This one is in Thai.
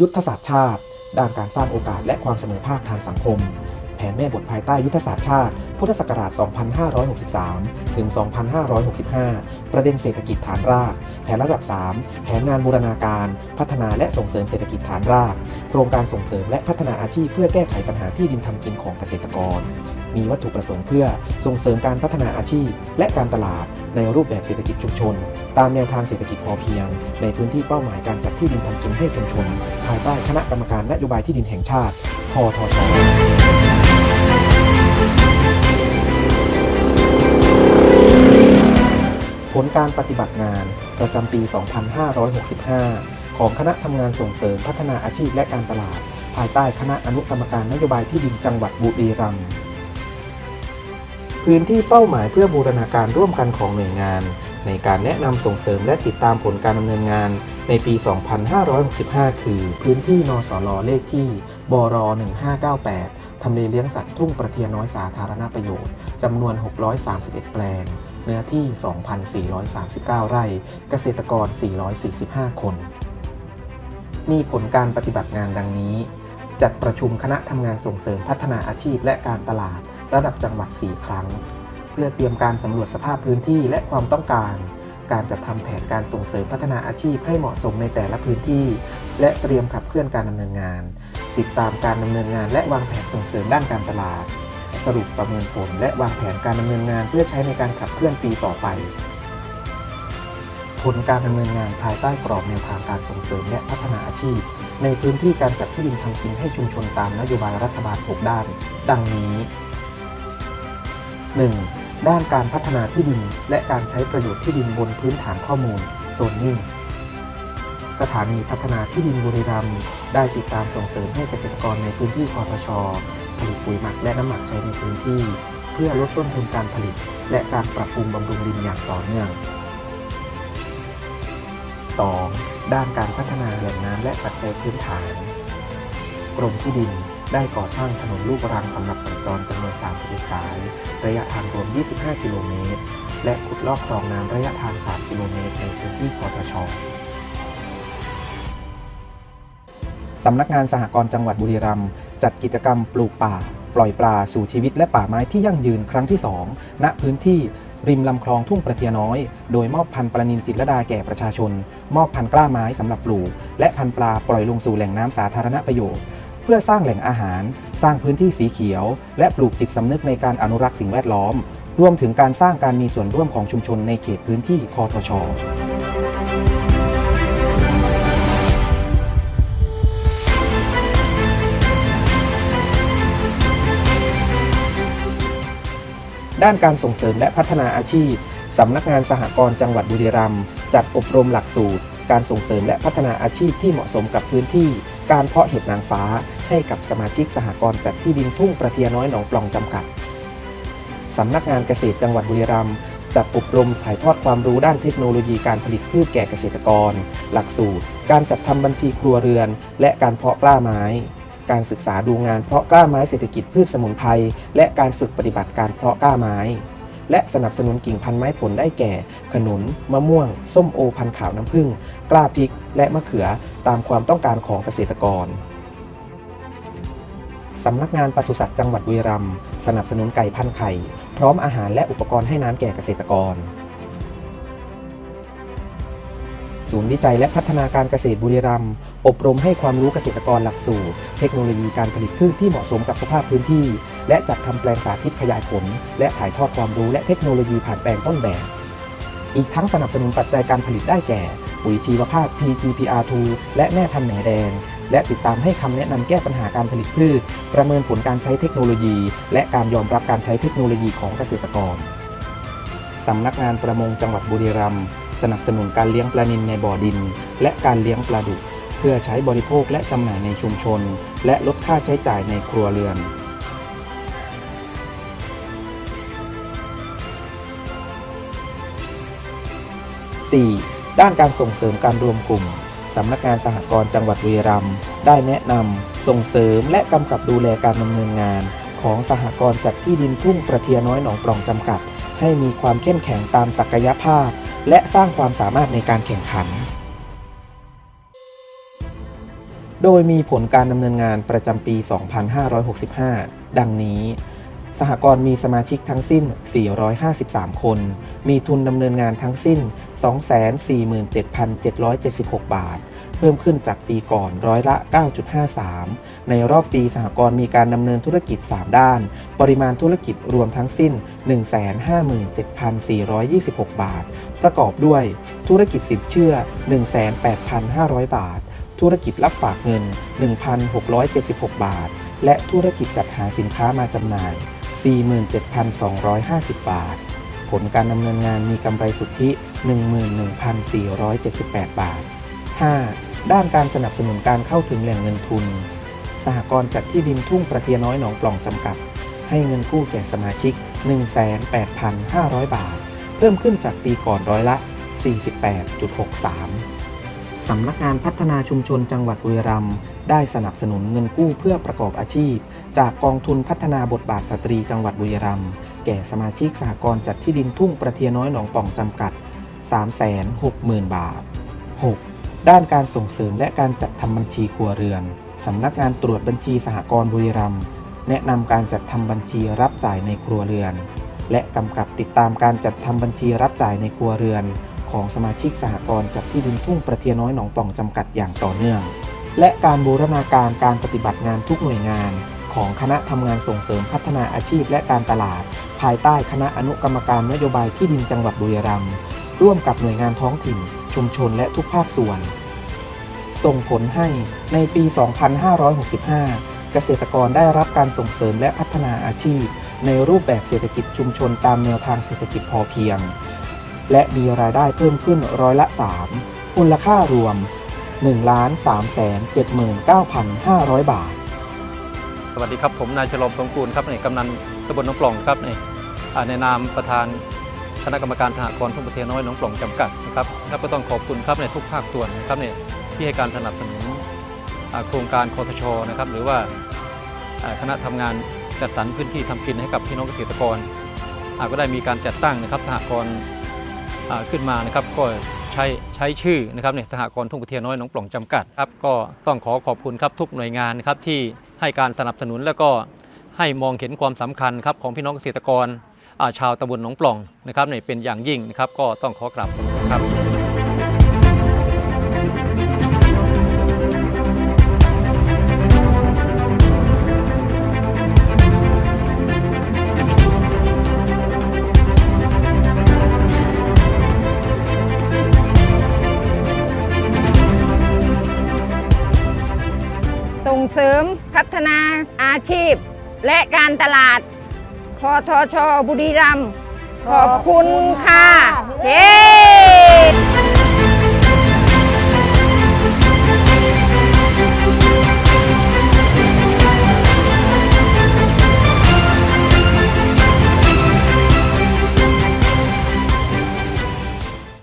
ยุทธศาสตร์ชาติ ด้านการสร้างโอกาสและความเสมอภาคทางสังคม แผนแม่บทภายใต้ยุทธศาสตร์ชาติ พุทธศักราช 2563 ถึง 2565 ประเด็นเศรษฐกิจฐานราก แผนระดับ 3 แผนงานบูรณาการ พัฒนาและส่งเสริมเศรษฐกิจฐานราก โครงการส่งเสริมและพัฒนาอาชีพเพื่อแก้ไขปัญหาที่ดินทำกินของเกษตรกร มีวัตถุประสงค์เพื่อส่งเสริมการพัฒนาอาชีพ และการตลาดในรูปแบบเศรษฐกิจชุมชน ตามแนวทางเศรษฐกิจพอเพียง ในพื้นที่เป้าหมายการจัดที่ดินทำกินให้ชุมชน ภายใต้คณะกรรมการนโยบายที่ดินแห่งชาติพทชผลการปฏิบัติงานประจำปี 2565 ของคณะทำงานส่งเสริมพัฒนาอาชีพและการตลาด ภายใต้คณะอนุกรรมการนโยบายที่ดินจังหวัดบุรีรัมย์ พื้นที่เป้าหมายเพื่อบูรณาการร่วมกันของหน่วยงาน ในการแนะนำส่งเสริมและติดตามผลการดำเนินงานในปี 2565 คือ พื้นที่นสลเลขที่บร1598 ทำเลเลี้ยงสัตว์ทุ่งประเทียน้อยสาธารณประโยชน์จำนวน 631 แปลง เนื้อที่ 2,439 ไร่ เกษตรกร 445 คน มีผลการปฏิบัติงานดังนี้ จัดประชุมคณะทำงานส่งเสริมพัฒนาอาชีพและการตลาด ระดับจังหวัด 4 ครั้ง เพื่อเตรียมการสำรวจสภาพพื้นที่และความต้องการ การจัดทำแผนการส่งเสริมพัฒนาอาชีพให้เหมาะสมในแต่ละพื้นที่ และเตรียมขับเคลื่อนการดำเนินงาน ติดตามการดำเนินงานและวางแผนส่งเสริมด้านการตลาด สรุปประเมินผลและวางแผนการดำเนินงานเพื่อใช้ในการขับเคลื่อนปีต่อไปผลการดำเนินงานภายใต้กรอบแนวทางการส่งเสริมและพัฒนาอาชีพ ในพื้นที่การจัดที่ดินทำกินให้ชุมชนตามนโยบายรัฐบาล6ด้าน ดังนี้ 1. ด้านการพัฒนาที่ดิน และการใช้ประโยชน์ที่ดินบนพื้นฐานข้อมูลโซนนิ่งสถานีพัฒนาที่ดินบุรีรัมย์ได้ติดตามส่งเสริมให้เกษตรกรในพื้นที่คอทชผลิตปุ๋ยหมักและน้ำหมักใช้ในพื้นที่ เพื่อลดต้นทุนการผลิต และการปรับปรุงบำรุงดินอย่างต่อเนื่อง 2. ด้านการพัฒนาแหล่งน้ำและปัจจัยพื้นฐาน กรมที่ดิน ได้ก่อสร้างถนนลูกรังสำหรับสัญจรจำนวน31สาย ระยะทางรวม 25 กิโลเมตร และขุดลอกคลองน้ำระยะทาง 3 กิโลเมตรในพื้นที่คอทชสำนักงานสหกรณ์จังหวัดบุรีรัมย์จัดกิจกรรมปลูกป่า ปล่อยปลาสู่ชีวิตและป่าไม้ที่ยั่งยืนครั้งที่ 2 ณพื้นที่ริมลำคลองทุ่งประเทียน้อย โดยมอบพันธุ์ปลานินจิตรดาแก่ประชาชน มอบพันธุ์กล้าไม้สำหรับปลูก และพันธุ์ปลาปล่อยลงสู่แหล่งน้ำสาธารณประโยชน์ เพื่อสร้างแหล่งอาหาร สร้างพื้นที่สีเขียว และปลูกจิตสำนึกในการอนุรักษ์สิ่งแวดล้อม รวมถึงการสร้างการมีส่วนร่วมของชุมชนในเขตพื้นที่คอทชด้านการส่งเสริมและพัฒนาอาชีพ สำนักงานสหกรณ์จังหวัดบุรีรัมย์จัดอบรมหลักสูตร การส่งเสริมและพัฒนาอาชีพที่เหมาะสมกับพื้นที่ การเพาะเห็ดนางฟ้า ให้กับสมาชิกสหกรณ์จัดที่ดินทุ่งประเทียน้อยหนองปล่องจำกัด สำนักงานเกษตรจังหวัดบุรีรัมย์จัดอบรมถ่ายทอดความรู้ด้านเทคโนโลยีการผลิตพืชแก่เกษตรกร หลักสูตร การจัดทำบัญชีครัวเรือน และการเพาะกล้าไม้ การศึกษาดูงานเพาะกล้าไม้เศรษฐกิจพืชสมุนไพรและการฝึกปฏิบัติการเพาะกล้าไม้ และสนับสนุนกิ่งพันธุ์ไม้ผลได้แก่ ขนุน มะม่วง ส้มโอพันธุ์ขาวน้ำผึ้งกล้าพริก และมะเขือตามความต้องการของเกษตรกร สำนักงานปศุสัตว์จังหวัดบุรีรัมย์สนับสนุนไก่พันธุ์ไข่ พร้อมอาหารและอุปกรณ์ให้น้ำแก่เกษตรกร ศูนย์วิจัยและพัฒนาการเกษตรบุรีรัมย์อบรมให้ความรู้เกษตรกรหลักสูตร เทคโนโลยีการผลิตพืชที่เหมาะสมกับสภาพพื้นที่ และจัดทำแปลงสาธิตขยายผล และถ่ายทอดความรู้และเทคโนโลยีผ่านแปลงต้นแบบ อีกทั้งสนับสนุนปัจจัยการผลิตได้แก่ ปุ๋ยชีวภาพ PGPR2 และแม่พันธุ์แหนแดง และติดตามให้คำแนะนำแก้ปัญหาการผลิตพืช ประเมินผลการใช้เทคโนโลยี และการยอมรับการใช้เทคโนโลยีของเกษตรกรสำนักงานประมงจังหวัดบุรีรัมย์สนับสนุนการเลี้ยงปลานิลในบ่อดิน และการเลี้ยงปลาดุก เพื่อใช้บริโภคและจำหน่ายในชุมชน และลดค่าใช้จ่ายในครัวเรือน 4. ด้านการส่งเสริมการรวมกลุ่ม สำนักงานสหกรณ์จังหวัดบุรีรัมย์ได้แนะนำส่งเสริมและกำกับดูแลการดำเนินงาน ของสหกรณ์จัดที่ดินทุ่งประเทียน้อยหนองปล่องจำกัด ให้มีความเข้มแข็งตามศักยภาพ และสร้างความสามารถในการแข่งขัน โดยมีผลการดำเนินงานประจำปี 2565 ดังนี้สหกรณ์มีสมาชิกทั้งสิ้น 453 คน มีทุนดำเนินงานทั้งสิ้น 247,776 บาท เพิ่มขึ้นจากปีก่อนร้อยละ 9.53 ในรอบปีสหกรณ์มีการดำเนินธุรกิจ 3 ด้าน ปริมาณธุรกิจรวมทั้งสิ้น 157,426 บาท ประกอบด้วย ธุรกิจสินเชื่อ 18,500 บาท ธุรกิจรับฝากเงิน 1,676 บาท และธุรกิจจัดหาสินค้ามาจำหน่าย 47,250 บาท ลการดำเนินงานมีกำไรสุทธิ 11,478 บาท 5. ด้านการสนับสนุนการเข้าถึงแหล่งเงินทุน สหกรณ์จัดที่ดินทุ่งประเทียน้อยหนองปล่องจำกัด ให้เงินกู้แก่สมาชิก 18,500 บาท เพิ่มขึ้นจากปีก่อนร้อยละ 48.63 สำนักงานพัฒนาชุมชนจังหวัดบุรีรัมย์ได้สนับสนุนเงินกู้เพื่อประกอบอาชีพ จากกองทุนพัฒนาบทบาทสตรีจังหวัดบุรีรัมย์ แก่สมาชิกสหกรณ์จัดที่ดินทุ่งประเทียน้อยหนองป่องจำกัด 360,000 บาท 6. ด้านการส่งเสริมและการจัดทำบัญชีครัวเรือน สำนักงานตรวจบัญชีสหกรณ์บุรีรัมย์แนะนำการจัดทำบัญชีรับจ่ายในครัวเรือน และกำกับติดตามการจัดทำบัญชีรับจ่ายในครัวเรือน ของสมาชิกสหกรณ์จัดที่ดินทุ่งประเทียน้อยหนองป่องจำกัดอย่างต่อเนื่อง และการบูรณาการการปฏิบัติงานทุกหน่วยงาน ของคณะทำงานส่งเสริมพัฒนาอาชีพและการตลาดายใต้คณะอนุกรรมการนโยบายที่ดินจังหวัดบุรีรัมย์ร่วมกับหน่วยงานท้องถิ่น ชุมชนและทุกภาคส่วน ส่งผลให้ในปี 2565 เกษตรกรได้รับการส่งเสริมและพัฒนาอาชีพ ในรูปแบบเศรษฐกิจชุมชนตามแนวทางเศรษฐกิจพอเพียง และมีรายได้เพิ่มขึ้นร้อยละ 3 มูลค่ารวม 1 3 7 9 5 0 0 บาท สวัสดีครับผมนายฉลมสงกูลครับในกำนันตำบลหน้องปล่องครับใน ในนามประธานคณะกรรมการทหกรณ์ทุ่งประเทศน้อยหน้องปล่องจำกัดนะครับครับก็ต้องขอบคุณครับในทุกภาคส่วนนะครับเนี่ยที่ให้การสนับสนุนโครงการคอทชนะครับหรือว่าคณะทำงานจัดสรรพื้นที่ทำกินให้กับพี่น้องเกษตรกรก็ได้มีการจัดตั้งนะครับสหกรณ์ขึ้นมานะครับก็ใช้ใช้ชื่อนะครับเนี่ยสหกรณ์ทุ่งประเทศน้อยหน้องปล่องจำกัดครับก็ต้องขอขอบคุณครับทุกหน่วยงานนะครับที่ให้การสนับสนุนแล้วก็ให้มองเห็นความสำคัญครับของพี่น้องเกษตรกร ชาวตำบลหนองปล่องนะครับเนี่ยเป็นอย่างยิ่งนะครับก็ต้องขอกราบขอบคุณครับส่งเสริมพัฒนาอาชีพและการตลาด คอทชบุรีรัมย์ขอบคุณค่ะเฮ้